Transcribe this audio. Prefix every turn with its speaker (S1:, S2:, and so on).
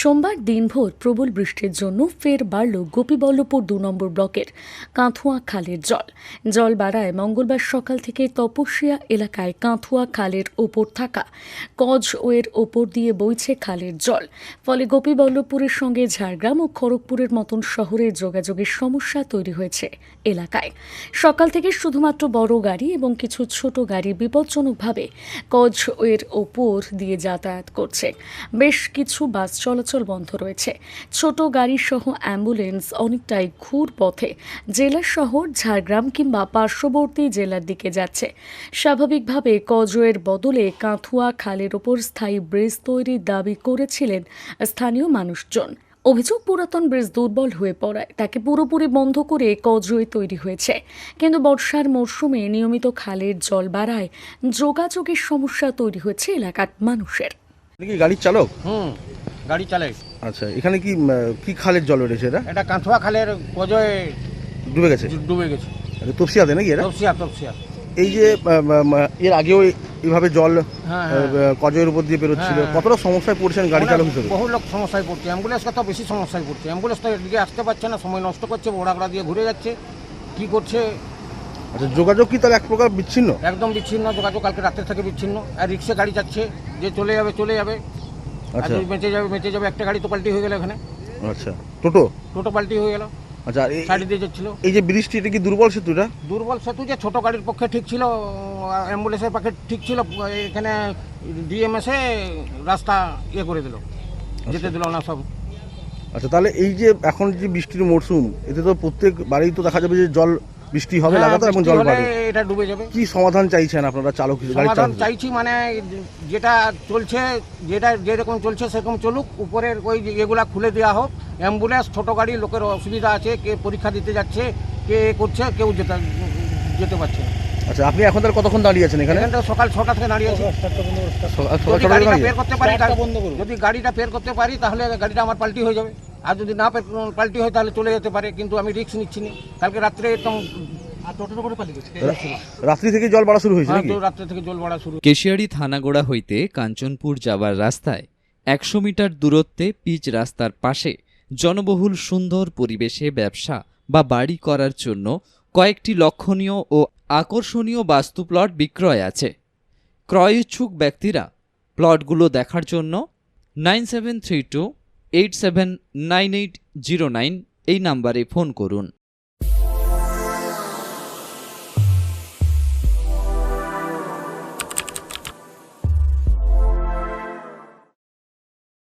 S1: সোমবার দিনভর প্রবল বৃষ্টির জন্য ফের বাড়ল গোপীবল্লভপুর দু নম্বর ব্লকের কাঁথুয়া খালের জল। জল বাড়ায় মঙ্গলবার সকাল থেকে তপস্যা এলাকায় কাঁথুয়া খালের ওপর থাকা কজ ওয়ের ওপর দিয়ে বইছে খালের জল। ফলে গোপীবল্লভপুরের সঙ্গে ঝাড়গ্রাম ও খড়গপুরের মতন শহরে যোগাযোগের সমস্যা তৈরি হয়েছে এলাকায়। সকাল থেকে শুধুমাত্র বড় গাড়ি এবং কিছু ছোট গাড়ি বিপজ্জনকভাবে কজ ওয়ের ওপর দিয়ে যাতায়াত করছে। বেশ কিছু বাস চলাচল বন্ধ রয়েছে। ছোট গাড়ি সহ অ্যাম্বুলেন্স অনেকটাই ঘুর পথে। জেলা শহর ঝাড়গ্রাম কিংবা পার্শ্ববর্তী জেলার দিকে যাচ্ছে। স্বাভাবিকভাবে কজয়ের বদলে কাঁথুয়া খালের ওপর স্থায়ী ব্রিজ তৈরির দাবি করেছিলেন স্থানীয় মানুষজন। অভিযোগ পুরাতন ব্রিজ দুর্বল হয়ে পড়ায় তাকে পুরোপুরি বন্ধ করে কজওয়ে তৈরি হয়েছে। কিন্তু বর্ষার মরশুমে নিয়মিত খালের জল বাড়ায় যোগাযোগের সমস্যা তৈরি হয়েছে এলাকার মানুষের।
S2: গাড়ির চালক?
S3: হুম। গাড়ি চালাই
S2: আচ্ছা এখানে কি কি খালের জল উঠেছে এটা?
S3: এটা কাঁথুয়া খালের কজয়ে
S2: ডুবে গেছে?
S3: ডুবে গেছে।
S2: তপসিয়াতে নাকি এটা?
S3: তপসিয়া তপসিয়া।
S2: এই যে এর আগেও এইভাবে জল
S3: হ্যাঁ, হ্যাঁ।
S2: কজয়ের উপর দিয়ে বেরোচ্ছিল।
S3: হ্যাঁ, হ্যাঁ।
S2: কতটা সমস্যায় পড়ছেন গাড়ি চালক হিসেবে?
S3: বহু লোক সমস্যায় পড়ছে। অ্যাম্বুলেন্সকে তো বেশি সমস্যায় পড়ছে? অ্যাম্বুলেন্স তো এদিকে আসতে পারছে না সময় নষ্ট করছে ওড়াগড়া দিয়ে ঘুরে যাচ্ছে। কি করছে?
S2: আচ্ছা যোগাযোগ কি তাহলে এক প্রকার বিচ্ছিন্ন?
S3: একদম বিচ্ছিন্ন যোগাযোগ কালকে রাতের থেকে বিচ্ছিন্ন। আর রিক্সা গাড়ি যাচ্ছে যে চলে যাবে চলে যাবে। আর
S2: আচ্ছা
S3: যদি বেঁচে যাবে বেঁচে যাবে একটা গাড়ি তো পাল্টি হয়ে গেল এখানে।
S2: আচ্ছা। টোটো?
S3: টোটো পাল্টি হয়ে গেল।
S2: আচ্ছা আর এই-
S3: সাইড দিয়ে যাচ্ছিল।
S2: এই যে ব্রিজটি এটা কি দুর্বল সেতুটা?
S3: দুর্বল সেতু যে ছোট গাড়ির পক্ষে ঠিক ছিল অ্যাম্বুলেন্সের পক্ষে ঠিক ছিল এখানে ডিএমএসে রাস্তা ইয়ে করে দিল যেতে দিল না সব।
S2: আচ্ছা তাহলে এই যে এখন যে বৃষ্টির মরশুম এতে তো প্রত্যেক বাড়ি তো দেখা যাবে যে জল বৃষ্টি হবে
S3: হ্যাঁ,
S2: লাগাতার এবং জল বাড়বে।
S3: এটা ডুবে যাবে।
S2: কি সমাধান চাইছেন আপনারা চালক
S3: সমাধান চাইছি মানে যেটা চলছে যেটা যেরকম চলছে সেরকম চলুক উপরের ওই এগুলা খুলে দেওয়া হোক অ্যাম্বুলেন্স ছোট গাড়ি লোকের অসুবিধা আছে কে পরীক্ষা দিতে যাচ্ছে কে এ করছে কেউ যেতে যেতে পারছে না।
S2: আচ্ছা আপনি এখন তাহলে কতক্ষণ দাঁড়িয়ে আছেন এখানে?
S3: এখান সকাল ছটা থেকে দাঁড়িয়ে আছি।
S2: সকাল সকাল
S3: যদি গাড়িটা? বের করতে পারি যদি গাড়িটা বের করতে পারি তাহলে গাড়িটা আমার পাল্টি হয়ে যাবে। আর যদি না পাল্টি হয় তাহলে চলে যেতে পারে কিন্তু আমি রিক্স নিচ্ছি না। কালকে রাত্রে একদম
S2: রাত্রি থেকে জল বাড়া শুরু হয়েছে
S3: হ্যাঁ,
S2: নাকি?
S3: তো রাত্রে থেকে জল বাড়া শুরু।
S4: কেশিয়ারি থানাগোড়া হইতে কাঞ্চনপুর যাবার রাস্তায় একশো মিটার দূরত্বে পিচ রাস্তার পাশে জনবহুল সুন্দর পরিবেশে ব্যবসা বা বাড়ি করার জন্য কয়েকটি লক্ষণীয় ও আকর্ষণীয় বাস্তু প্লট বিক্রয় আছে। ক্রয় ইচ্ছুক ব্যক্তিরা প্লটগুলো দেখার জন্য nine seven three two eight seven nine eight zero nine এই নাম্বারে ফোন করুন।